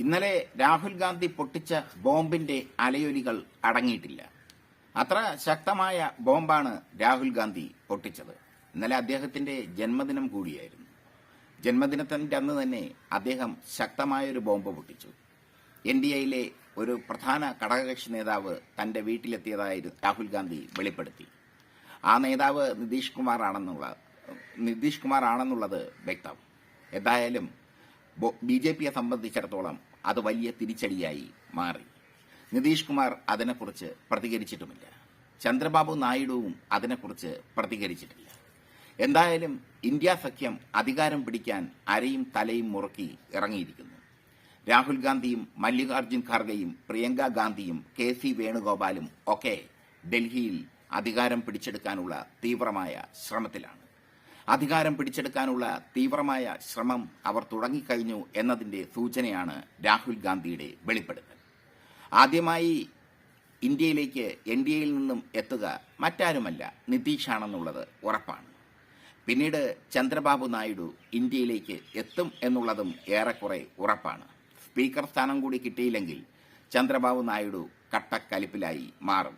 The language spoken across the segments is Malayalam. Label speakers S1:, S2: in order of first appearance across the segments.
S1: ഇന്നലെ രാഹുൽ ഗാന്ധി പൊട്ടിച്ച ബോംബിന്റെ അലയൊലികൾ അടങ്ങിയിട്ടില്ല. അത്ര ശക്തമായ ബോംബാണ് രാഹുൽ ഗാന്ധി പൊട്ടിച്ചത്. ഇന്നലെ അദ്ദേഹത്തിന്റെ ജന്മദിനം കൂടിയായിരുന്നു. ജന്മദിനത്തിന്റെ അന്ന് തന്നെ അദ്ദേഹം ശക്തമായൊരു ബോംബ് പൊട്ടിച്ചു. എൻ ഡി എയിലെ ഒരു പ്രധാന ഘടകകക്ഷി നേതാവ് തന്റെ വീട്ടിലെത്തിയതായി രാഹുൽ ഗാന്ധി വെളിപ്പെടുത്തി. ആ നേതാവ് നിതീഷ് കുമാർ ആണെന്നുള്ള നിതീഷ് കുമാർ ആണെന്നുള്ളത് വ്യക്തം. എന്തായാലും ബി ജെ പിയെ സംബന്ധിച്ചിടത്തോളം അത് വലിയ തിരിച്ചടിയായി മാറി. നിതീഷ് കുമാർ അതിനെക്കുറിച്ച് പ്രതികരിച്ചിട്ടുമില്ല. ചന്ദ്രബാബു നായിഡുവും അതിനെക്കുറിച്ച് പ്രതികരിച്ചിട്ടില്ല. എന്തായാലും ഇന്ത്യ സഖ്യം അധികാരം പിടിക്കാൻ അരയും തലയും മുറുക്കി ഇറങ്ങിയിരിക്കുന്നു. രാഹുൽ ഗാന്ധിയും മല്ലികാർജുൻ ഖാർഗെയും പ്രിയങ്ക ഗാന്ധിയും കെ സി വേണുഗോപാലും ഒക്കെ ഡൽഹിയിൽ അധികാരം പിടിച്ചെടുക്കാനുള്ള തീവ്രമായ ശ്രമത്തിലാണ്. അധികാരം പിടിച്ചെടുക്കാനുള്ള തീവ്രമായ ശ്രമം അവർ തുടങ്ങിക്കഴിഞ്ഞു എന്നതിന്റെ സൂചനയാണ് രാഹുൽ ഗാന്ധിയുടെ വെളിപ്പെടുത്തൽ. ആദ്യമായി ഇന്ത്യയിലേക്ക് എൻ ഡി എയിൽ നിന്നും എത്തുക മറ്റാരുമല്ല നിതീഷാണെന്നുള്ളത് ഉറപ്പാണ്. പിന്നീട് ചന്ദ്രബാബു നായിഡു ഇന്ത്യയിലേക്ക് എത്തും എന്നുള്ളതും ഏറെക്കുറെ ഉറപ്പാണ്. സ്പീക്കർ സ്ഥാനം കൂടി കിട്ടിയില്ലെങ്കിൽ ചന്ദ്രബാബു നായിഡു കട്ടക്കലിപ്പിലായി മാറും.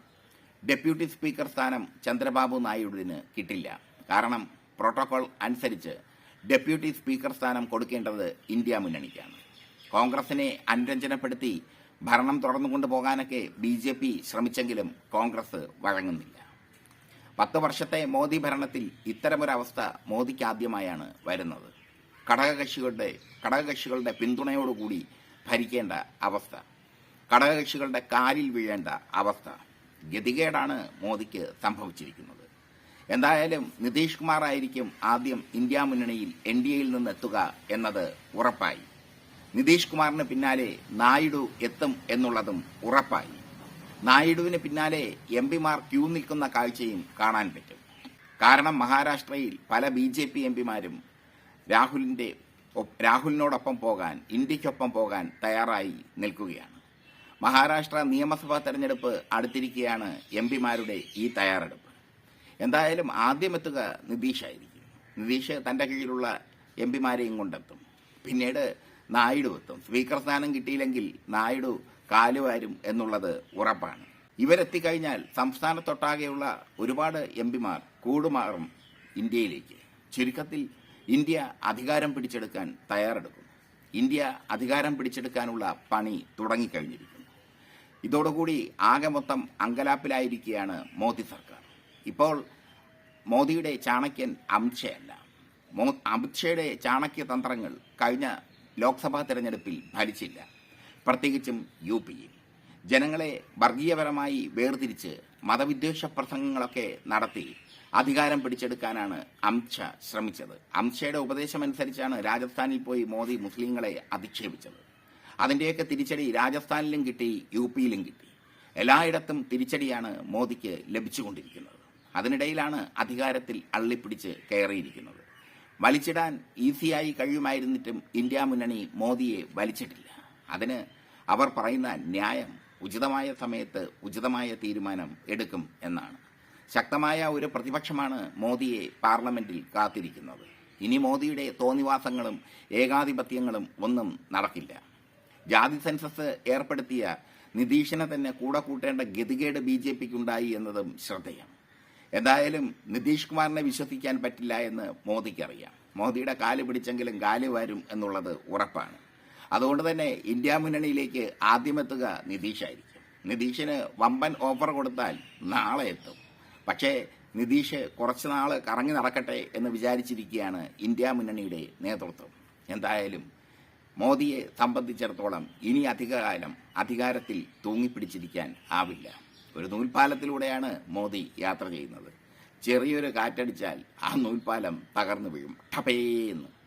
S1: ഡെപ്യൂട്ടി സ്പീക്കർ സ്ഥാനം ചന്ദ്രബാബു നായിഡുവിന് കിട്ടില്ല. കാരണം പ്രോട്ടോകോൾ അനുസരിച്ച് ഡെപ്യൂട്ടി സ്പീക്കർ സ്ഥാനം കൊടുക്കേണ്ടത് ഇന്ത്യ മുന്നണിക്കാണ്. കോൺഗ്രസിനെ അനുരഞ്ജനപ്പെടുത്തി ഭരണം തുടർന്നുകൊണ്ടു പോകാനൊക്കെ ബി ജെ പി ശ്രമിച്ചെങ്കിലും കോൺഗ്രസ് വഴങ്ങുന്നില്ല. പത്ത് വർഷത്തെ മോദി ഭരണത്തിൽ ഇത്തരമൊരവസ്ഥ മോദിക്ക് ആദ്യമായാണ് വരുന്നത്. ഘടകകക്ഷികളുടെ ഘടകകക്ഷികളുടെ പിന്തുണയോടുകൂടി ഭരിക്കേണ്ട അവസ്ഥ. ഘടകകക്ഷികളുടെ കാലിൽ വീഴേണ്ട അവസ്ഥ ഗതികേടാണ് മോദിക്ക് സംഭവിച്ചിരിക്കുന്നത്. എന്തായാലും നിതീഷ് കുമാർ ആയിരിക്കും ആദ്യം ഇന്ത്യ മുന്നണിയിൽ എൻ ഡി എയിൽ നിന്ന് എത്തുക എന്നത് ഉറപ്പായി. നിതീഷ് കുമാറിന് പിന്നാലെ നായിഡു എത്തും എന്നുള്ളതും ഉറപ്പായി. നായിഡുവിന് പിന്നാലെ എം പിമാർ ക്യൂ നിൽക്കുന്ന കാഴ്ചയും കാണാൻ പറ്റും. കാരണം മഹാരാഷ്ട്രയിൽ പല ബി ജെ പി എം പിമാരും രാഹുലിന്റെ രാഹുലിനോടൊപ്പം പോകാൻ ഇന്ത്യക്കൊപ്പം പോകാൻ തയ്യാറായി നിൽക്കുകയാണ്. മഹാരാഷ്ട്ര നിയമസഭാ തെരഞ്ഞെടുപ്പ് അടുത്തിരിക്കുകയാണ് എം പിമാരുടെ ഈ തയ്യാറെടുപ്പ്. എന്തായാലും ആദ്യം എത്തുക നിതീഷായിരിക്കും. നിതീഷ് തന്റെ കീഴിലുള്ള എം പിമാരെയും കൊണ്ടെത്തും. പിന്നീട് നായിഡു എത്തും. സ്പീക്കർ സ്ഥാനം കിട്ടിയില്ലെങ്കിൽ നായിഡു കാലുവാരും എന്നുള്ളത് ഉറപ്പാണ്. ഇവരെത്തിക്കഴിഞ്ഞാൽ സംസ്ഥാനത്തൊട്ടാകെയുള്ള ഒരുപാട് എം പിമാർ കൂടുമാറും ഇന്ത്യയിലേക്ക്. ചുരുക്കത്തിൽ ഇന്ത്യ അധികാരം പിടിച്ചെടുക്കാൻ തയ്യാറെടുക്കും. ഇന്ത്യ അധികാരം പിടിച്ചെടുക്കാനുള്ള പണി തുടങ്ങിക്കഴിഞ്ഞിരിക്കുന്നു. ഇതോടുകൂടി ആകെ മൊത്തം അങ്കലാപ്പിലായിരിക്കുകയാണ് മോദി സർക്കാർ. ഇപ്പോൾ മോദിയുടെ ചാണക്യൻ അമിത്ഷയല്ല. മോ- അമിത്ഷയുടെ ചാണക്യ തന്ത്രങ്ങൾ കഴിഞ്ഞ ലോക്സഭാ തെരഞ്ഞെടുപ്പിൽ ഫലിച്ചില്ല പ്രത്യേകിച്ചും യു പിയിൽ ജനങ്ങളെ വർഗീയപരമായി വേർതിരിച്ച് മതവിദ്വേഷ പ്രസംഗങ്ങളൊക്കെ നടത്തി അധികാരം പിടിച്ചെടുക്കാനാണ് അമിത്ഷാ ശ്രമിച്ചത്. അമിത്ഷയുടെ ഉപദേശമനുസരിച്ചാണ് രാജസ്ഥാനിൽ പോയി മോദി മുസ്ലിങ്ങളെ അധിക്ഷേപിച്ചത്. അതിന്റെയൊക്കെ തിരിച്ചടി രാജസ്ഥാനിലും കിട്ടി യു പിയിലും കിട്ടി. എല്ലായിടത്തും തിരിച്ചടിയാണ് മോദിക്ക് ലഭിച്ചുകൊണ്ടിരിക്കുന്നത്. അതിനിടയിലാണ് അധികാരത്തിൽ അള്ളിപ്പിടിച്ച് കയറിയിരിക്കുന്നത്. വലിച്ചിടാൻ ഈസിയായി കഴിയുമായിരുന്നിട്ടും ഇന്ത്യ മുന്നണി മോദിയെ വലിച്ചിട്ടില്ല. അതിന് അവർ പറയുന്ന ന്യായം ഉചിതമായ സമയത്ത് ഉചിതമായ തീരുമാനം എടുക്കും എന്നാണ്. ശക്തമായ ഒരു പ്രതിപക്ഷമാണ് മോദിയെ പാർലമെന്റിൽ കാത്തിരിക്കുന്നത്. ഇനി മോദിയുടെ തോന്നിവാസങ്ങളും ഏകാധിപത്യങ്ങളും ഒന്നും നടക്കില്ല. ജാതി സെൻസസ് ഏർപ്പെടുത്തിയ നിതീഷിനെ തന്നെ കൂടെ കൂട്ടേണ്ട ഗതികേട് ബി ജെ പിക്കുണ്ടായി എന്നതും ശ്രദ്ധേയം. എന്തായാലും നിതീഷ് കുമാറിനെ വിശ്വസിക്കാൻ പറ്റില്ല എന്ന് മോദിക്കറിയാം മോദിയുടെ കാൽ പിടിച്ചെങ്കിലും കാൽ വരും എന്നുള്ളത് ഉറപ്പാണ്. അതുകൊണ്ട് തന്നെ ഇന്ത്യ മുന്നണിയിലേക്ക് ആദ്യമെത്തുക നിതീഷായിരിക്കും. നിതീഷിന് വമ്പൻ ഓഫർ കൊടുത്താൽ നാളെ എത്തും. പക്ഷേ നിതീഷ് കുറച്ച് നാൾ കറങ്ങി നടക്കട്ടെ എന്ന് വിചാരിച്ചിരിക്കുകയാണ് ഇന്ത്യ മുന്നണിയുടെ നേതൃത്വം. എന്തായാലും മോദിയെ സംബന്ധിച്ചിടത്തോളം ഇനി അധികകാലം അധികാരത്തിൽ തൂങ്ങിപ്പിടിച്ചിരിക്കാൻ ആവില്ല. ഒരു നൂൽപാലത്തിലൂടെയാണ് മോദി യാത്ര ചെയ്യുന്നത്. ചെറിയൊരു കാറ്റടിച്ചാൽ ആ നൂൽപാലം തകർന്നു വീഴും. ടപേന്ന്.